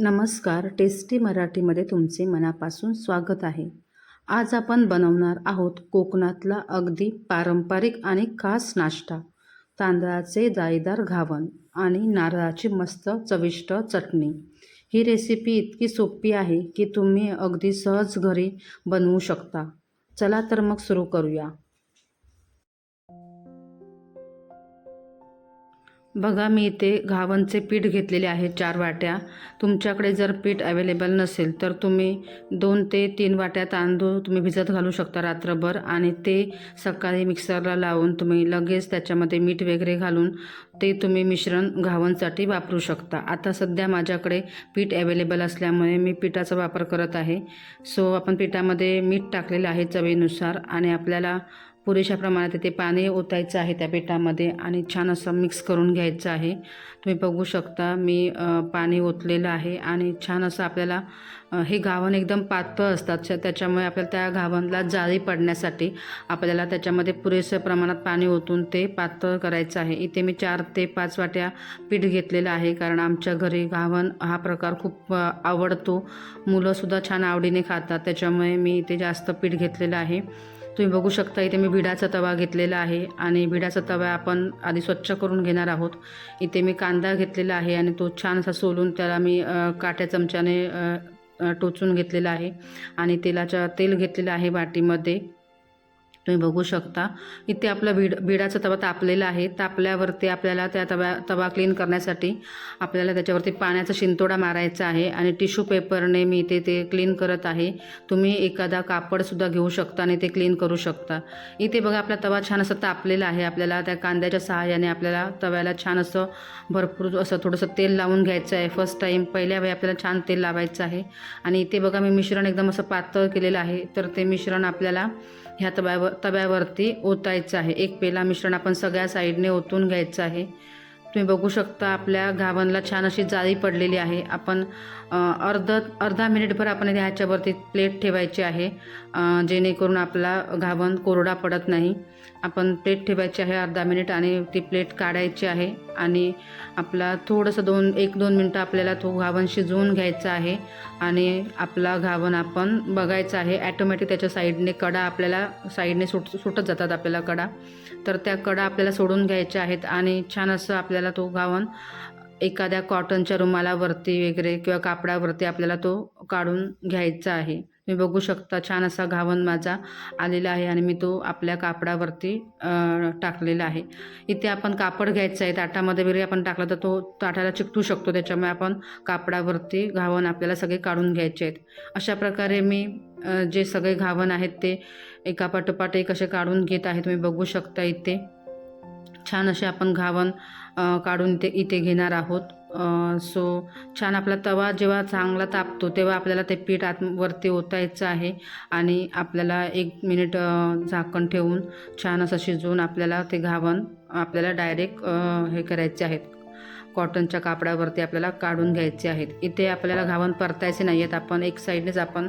नमस्कार टेस्टी मराठीमध्ये तुमचे मनापासून स्वागत आहे. आज आपण बनवणार आहोत कोकणातला अगदी पारंपरिक आणि खास नाश्ता. तांदळाचे जाळीदार घावण आणि नारळाची मस्त चविष्ट चटणी. ही रेसिपी इतकी सोपी आहे की तुम्ही अगदी सहज घरी बनवू शकता. चला तर मग सुरू करूया. बघा मी इथे घावनचे पीठ घेतलेले आहे चार वाट्या. तुमच्याकडे जर पीठ अवेलेबल नसेल तर तुम्ही दोन ते तीन वाट्या तांदूळ तुम्ही भिजत घालू शकता रात्रभर. आणि ते सकाळी मिक्सरला लावून तुम्ही लगेच त्याच्यामध्ये मीठ वगैरे घालून ते तुम्ही मिश्रण घावनसाठी वापरू शकता. आता सध्या माझ्याकडे पीठ अवेलेबल असल्यामुळे मी पिठाचा वापर करत आहे. सो आपण पिठामध्ये मीठ टाकलेलं आहे चवीनुसार आणि आपल्याला पुरेशा प्रमाणात ते पाणी ओतायचं आहे त्या पिठामध्ये आणि छान असं मिक्स करून घ्यायचं आहे. तुम्ही बघू शकता मी पाणी ओतलेलं आहे आणि छान असं आपल्याला हे घावण एकदम पातळ असतात. त्याच्यामुळे आपल्याला त्या घावणला जाळी पडण्यासाठी आपल्याला त्याच्यामध्ये पुरेसं प्रमाणात पाणी ओतून ते पातळ करायचं आहे. इथे मी चार ते पाच वाट्या पीठ घेतलेलं आहे कारण आमच्या घरी घावण हा प्रकार खूप आवडतो. मुलंसुद्धा छान आवडीने खातात त्याच्यामुळे मी इथे जास्त पीठ घेतलेलं आहे. तुम्ही बघू शकता इथे मी भिडाचा तवा घेतलेला आहे आणि भिडाचा तवा आपण आधी स्वच्छ करून घेणार आहोत. इथे मी कांदा घेतलेला आहे आणि तो छान असा सोलून त्याला मी काट्या चमच्याने टोचून घेतलेला आहे. आणि तेलाच्या तेल घेतलेलं आहे वाटीमध्ये. तुम्ही बघू शकता. इथे आपला भिड भिडाचा तवा तापलेला आहे. तापल्यावरती आपल्याला त्या तव्या तवा क्लीन करण्यासाठी आपल्याला त्याच्यावरती पाण्याचा शिंतोडा मारायचा आहे आणि टिश्यू पेपरने मी इथे ते क्लीन करत आहे. तुम्ही एखादा कापडसुद्धा घेऊ शकता आणि ते क्लीन करू शकता. इथे बघा आपला तवा छान असं तापलेला आहे. आपल्याला त्या कांद्याच्या सहाय्याने आपल्याला तव्याला छान असं भरपूर असं थोडंसं तेल लावून घ्यायचं आहे. फर्स्ट टाईम पहिल्या वेळी आपल्याला छान तेल लावायचं आहे. आणि इथे बघा मी मिश्रण एकदम असं पातळ केलेलं आहे. तर ते मिश्रण आपल्याला ह्या तव्यावर तव्यावरती ओतायचं आहे. एक पेला मिश्रण आपण सगळ्या साईडने ओतून घ्यायचं आहे. तुम्ही बघू शकता आपल्या घावणला छान अशी जाळी पडलेली आहे. आपण अर्ध अर्धा मिनिटभर आपण ह्याच्यावरती प्लेट ठेवायची आहे. जेणेकरून आपला घावण कोरडा पडत नाही. आपण प्लेट ठेवायची आहे अर्धा मिनिट आणि ती प्लेट काढायची आहे. आणि आपला थोडंसं दोन एक दोन मिनटं आपल्याला तो घावण शिजवून घ्यायचा आहे. आणि आपला घावण आपण बघायचा आहे. ॲटोमॅटिक त्याच्या साईडने कडा आपल्याला साईडने सुट सुटत जातात आपल्याला कडा. तर त्या कडा आपल्याला सोडून घ्यायच्या आहेत आणि छान असं आपल्याला तो घावण एखाद्या कॉटनच्या रुमालावरती वगैरे किंवा कापडावरती आपल्याला तो काढून घ्यायचा आहे. तुम्ही बघू शकता छान असा घावन माझा आलेला आहे आणि मी तो आपल्या कापडावरती टाकलेला आहे. इथे आपण कापड घ्यायचं आहे ताटामध्ये वगैरे आपण टाकलं तर तो ताटाला चिकटू शकतो त्याच्यामुळे आपण कापडावरती घावन आपल्याला सगळे काढून घ्यायचे आहेत. अशा प्रकारे मी जे सगळे घावन आहेत ते एका पाठोपाठ एक असे काढून घेत आहे तुम्ही बघू शकता इथे. छान असे आपण घावन काढून ते इथे घेणार आहोत. सो छान आपला तवा जेव्हा चांगला तापतो तेव्हा आपल्याला ते पीठ आत वरती ओतायचं आहे आणि आपल्याला एक मिनिट झाकण ठेवून छान असं शिजवून आपल्याला ते घावण आपल्याला डायरेक्ट हे करायचे आहेत. कॉटनच्या कापडावरती आपल्याला काढून घ्यायचे आहेत. इथे आपल्याला घावण परतायचे नाही आहेत. आपण एक साईडनेच आपण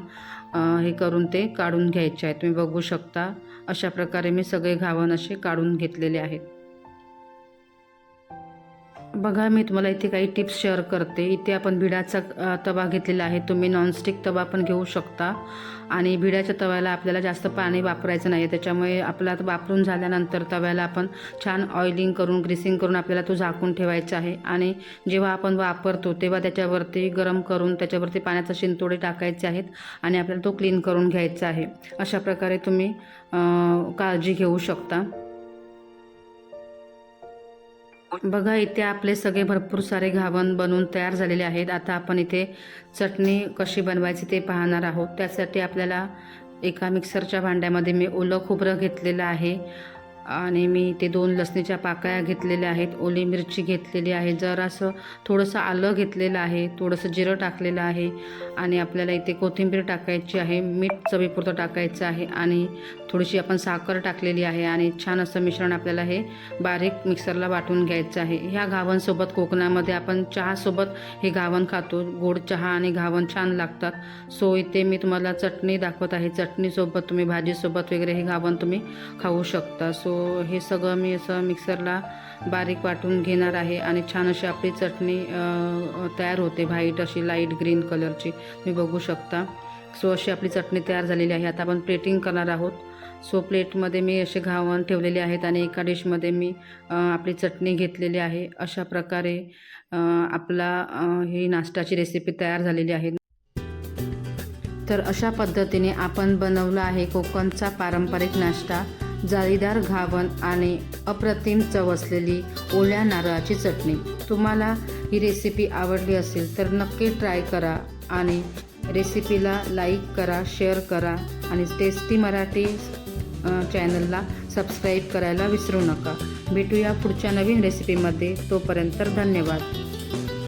हे करून ते काढून घ्यायचे आहेत. तुम्ही बघू शकता अशा प्रकारे मी सगळे घावण असे काढून घेतलेले आहेत. बघा मी तुम्हाला इथे काही टिप्स शेअर करते. इथे आपण भिडाचा तवा घेतलेला आहे. तुम्ही नॉनस्टिक तवा पण घेऊ शकता. आणि भिड्याच्या तव्याला आपल्याला जास्त पाणी वापरायचं नाही आहे त्याच्यामुळे आपला वापरून झाल्यानंतर तव्याला आपण छान ऑइलिंग करून ग्रीसिंग करून आपल्याला तो झाकून ठेवायचा आहे. आणि जेव्हा आपण वापरतो तेव्हा त्याच्यावरती गरम करून त्याच्यावरती पाण्याचा शिंतोडे टाकायचे आहेत आणि आपल्याला तो क्लीन करून घ्यायचा आहे. अशा प्रकारे तुम्ही काळजी घेऊ शकता. बघा इथे आपले सगळे भरपूर सारे घावण बनवून तयार झालेले आहेत. आता आपण इथे चटणी कशी बनवायची ते पाहणार आहोत. त्यासाठी आपल्याला एका मिक्सरच्या भांड्यामध्ये मी ओलं खोबरं घेतलेलं आहे आणि मी ते दोन लसणीच्या पाकळ्या घेतलेल्या आहेत. ओली मिरची घेतलेली आहे. जरासं थोडंसं आलं घेतलेलं आहे. थोडंसं जिरं टाकलेलं आहे. आणि आपल्याला इथे कोथिंबीर टाकायची आहे. मीठ चवीपुरतं टाकायचं आहे. आणि थोडीशी आपण साखर टाकलेली आहे आणि छान असं मिश्रण आपल्याला हे बारीक मिक्सरला वाटून घ्यायचं आहे. ह्या घावांसोबत कोकणामध्ये आपण चहासोबत हे घावण खातो. गोड चहा आणि घावण छान लागतात. सो इथे मी तुम्हाला चटणी दाखवत आहे. चटणीसोबत तुम्ही भाजीसोबत वगैरे हे घावण तुम्ही खाऊ शकता. सो हे सगळं मी असं मिक्सरला बारीक वाटून घेणार आहे आणि छान अशी आपली चटणी तयार होते. व्हाईट अशी लाइट ग्रीन कलरची. तुम्ही बघू शकता. सो अशी आपली चटणी तयार झालेली आहे. आता आपण प्लेटिंग करणार आहोत. सो प्लेटमध्ये मी असे घावण ठेवलेले आहेत आणि एका डिशमध्ये मी आपली चटणी घेतलेली आहे. अशा प्रकारे आपला ही नाश्त्याची रेसिपी तयार झालेली आहे. तर अशा पद्धतीने आपण बनवला आहे कोकणचा पारंपरिक नाश्ता. जाळीदार घावण आणि अप्रतिम चव असलेली ओल्या नारळाची चटणी. तुम्हाला ही रेसिपी आवडली असेल तर नक्की ट्राय करा आणि रेसिपीला लाईक करा शेअर करा आणि टेस्टी मराठी चॅनलला सबस्क्राईब करायला विसरू नका. भेटूया पुढच्या नवीन रेसिपीमध्ये तोपर्यंत धन्यवाद.